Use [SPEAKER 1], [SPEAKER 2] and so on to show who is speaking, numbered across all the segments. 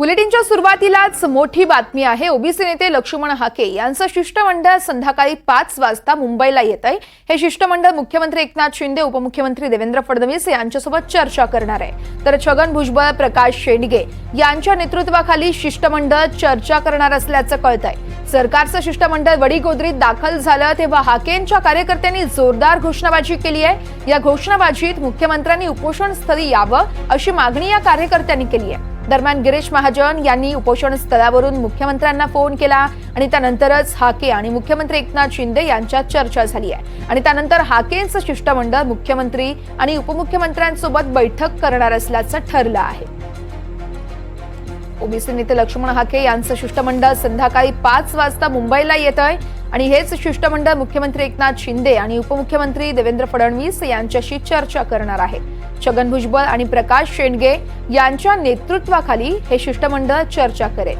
[SPEAKER 1] बुलेटिनच्या सुरुवातीलाच मोठी बातमी आहे. ओबीसी नेते लक्ष्मण हाके यांचं शिष्टमंडळ संध्याकाळी पाच वाजता मुंबईला येत आहे. हे शिष्टमंडळ मुख्यमंत्री एकनाथ शिंदे उपमुख्यमंत्री देवेंद्र फडणवीस यांच्यासोबत चर्चा करणार आहे. तर छगन भुजबळ प्रकाश शेंडगे यांच्या नेतृत्वाखाली शिष्टमंडळ चर्चा करणार असल्याचं कळत आहे सरकारचं शिष्टमंडळ वडीगोद्रीत दाखल झालं तेव्हा हाकेनच्या कार्यकर्त्यांनी जोरदार घोषणाबाजी केली आहे. या घोषणाबाजीत मुख्यमंत्र्यांनी उपोषण स्थळी यावं अशी मागणी या कार्यकर्त्यांनी केली आहे. दरम्यान गिरीश महाजन यांनी उपोषण स्थळावरून मुख्यमंत्र्यांना फोन केला आणि त्यानंतरच हाके आणि मुख्यमंत्री एकनाथ शिंदे यांच्यात चर्चा झाली आहे. आणि त्यानंतर हाकेंचं शिष्टमंडळ मुख्यमंत्री आणि उपमुख्यमंत्र्यांसोबत बैठक करणार असल्याचं ठरलं आहे. ओबीसी नेते लक्ष्मण हाके यांचं शिष्टमंडळ संध्याकाळी पाच वाजता मुंबईला येत आहे आणि हेच शिष्टमंडळ मुख्यमंत्री एकनाथ शिंदे आणि उपमुख्यमंत्री देवेंद्र फडणवीस यांच्याशी चर्चा करणार आहे छगन भुजबळ आणि प्रकाश शेंडगे यांच्या नेतृत्वाखाली हे शिष्टमंडळ चर्चा करेल.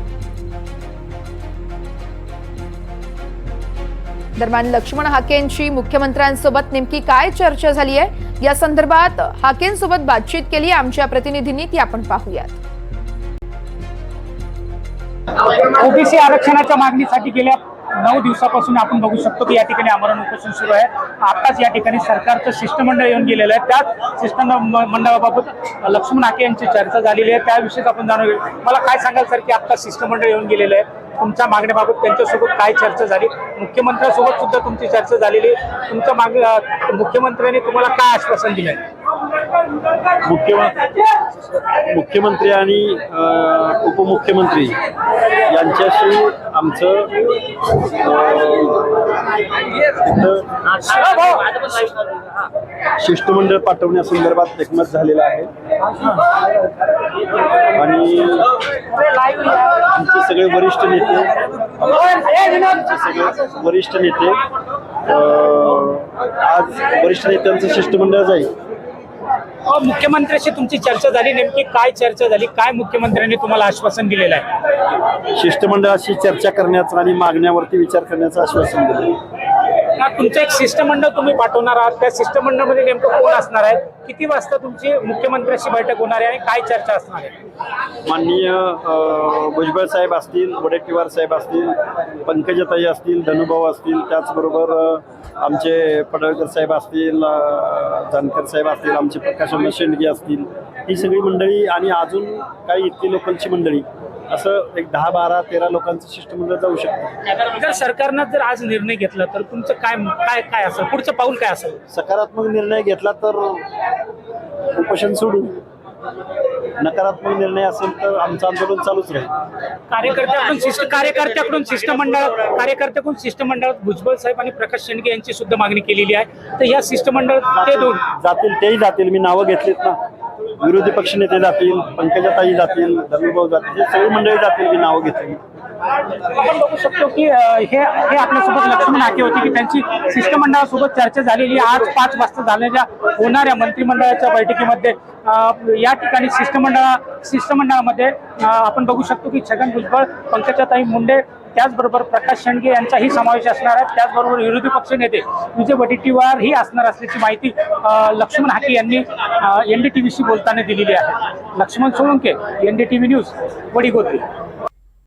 [SPEAKER 1] दरम्यान लक्ष्मण हाकेंची मुख्यमंत्र्यांसोबत नेमकी काय चर्चा झाली आहे या संदर्भात हाकेंसोबत बातचीत केली आमच्या प्रतिनिधींनी ती आपण पाहूयात.
[SPEAKER 2] ओबीसी आरक्षणाच्या मागणीसाठी गेल्या नऊ दिवसापासून आपण बघू शकतो की या ठिकाणी आमरण उपोषण सुरू आहे. आताच या ठिकाणी सरकारचं शिष्टमंडळ येऊन गेलेलं आहे. त्याच शिष्टमंडळाबाबत लक्ष्मण आके यांची चर्चा झालेली आहे. त्याविषयीच आपण जाणून घेऊ. मला काय सांगाल सर की आता शिष्टमंडळ येऊन गेलेलं आहे? तुमच्या मागण्याबाबत त्यांच्यासोबत काय चर्चा झाली? मुख्यमंत्र्यांसोबत सुद्धा तुमची चर्चा झालेली आहे. तुमच्या माग मुख्यमंत्र्यांनी तुम्हाला काय आश्वासन आहे?
[SPEAKER 3] मुख्यमंत्री मुख्यमंत्री आणि उपमुख्यमंत्री यांच्याशी आमचं शिष्टमंडळ पाठवण्यासंदर्भात एकमत झालेलं आहे. आणि आमचे सगळे वरिष्ठ नेते आमचे सगळे वरिष्ठ नेते आज वरिष्ठ नेत्यांचं शिष्टमंडळ जाईल.
[SPEAKER 2] मुख्यमंत्र्यांशी तुमची चर्चा झाली नेमकी काय चर्चा झाली काय मुख्यमंत्र्यांनी तुम्हाला आश्वासन दिलेलं आहे?
[SPEAKER 3] शिष्टमंडळाशी चर्चा करण्याचं आणि मागण्यावरती विचार करण्याचं आश्वासन दिलं.
[SPEAKER 2] हा, तुमचं एक शिष्टमंडळ तुम्ही पाठवणार आहात? त्या शिष्टमंडळामध्ये नेमकं कोण असणार आहे किती वाजता तुमची मुख्यमंत्र्यांशी बैठक होणार आहे आणि काय चर्चा असणार आहे?
[SPEAKER 3] माननीय भुजबळ साहेब असतील वडेट्टीवार साहेब असतील पंकजताई असतील धनुभाऊ असतील त्याचबरोबर आमचे पडळकर साहेब असतील जानकर साहेब असतील आमचे प्रकाश शेंडगे असतील ही सगळी मंडळी आणि अजून काही इतकी लोकलची मंडळी असं एक दहा बारा तेरा लोकांचं शिष्टमंडळ जाऊ शकतं.
[SPEAKER 2] जर सरकारनं जर आज निर्णय घेतला तर तुमचं काय काय काय असेल पुढचं पाऊल काय असेल?
[SPEAKER 3] सकारात्मक निर्णय घेतला तर उपोषण सोडू नकारात्मक निर्णय असेल तर आमचं आंदोलन चालूच राहील.
[SPEAKER 2] कार्यकर्त्याकडून शिष्ट कार्यकर्त्याकडून शिष्टमंडळ कार्यकर्त्याकडून शिष्टमंडळात भुजबळ साहेब आणि प्रकाश शेंडगे यांची सुद्धा मागणी केलेली आहे. तर या शिष्टमंडळ ते दोन.
[SPEAKER 3] जातील तेही जातील. मी नावं घेतलीत ना. विरोधी पक्षनेते जातील पंकजाताई जातील धनुभाऊ जातील हे सगळी मंडळी जातील मी नावं घेतली.
[SPEAKER 2] आपण बघू शकतो की हे हे आपल्यासोबत लक्ष्मण हाके होते की त्यांची शिष्टमंडळासोबत चर्चा झालेली आज पाच वाजता झालेल्या होणाऱ्या मंत्रिमंडळाच्या बैठकीमध्ये या ठिकाणी शिष्टमंडळा शिष्टमंडळामध्ये आपण बघू शकतो की छगन भुजबळ पंकजाताई मुंडे त्याचबरोबर प्रकाश शेंडगे यांचाही समावेश असणार आहे. त्याचबरोबर विरोधी पक्ष नेते विजय वडेट्टीवार ही असणार असल्याची माहिती लक्ष्मण हाके यांनी एनडीटीव्हीशी बोलताना दिलेली आहे. Laxman Solanke NDTV news Vadigodri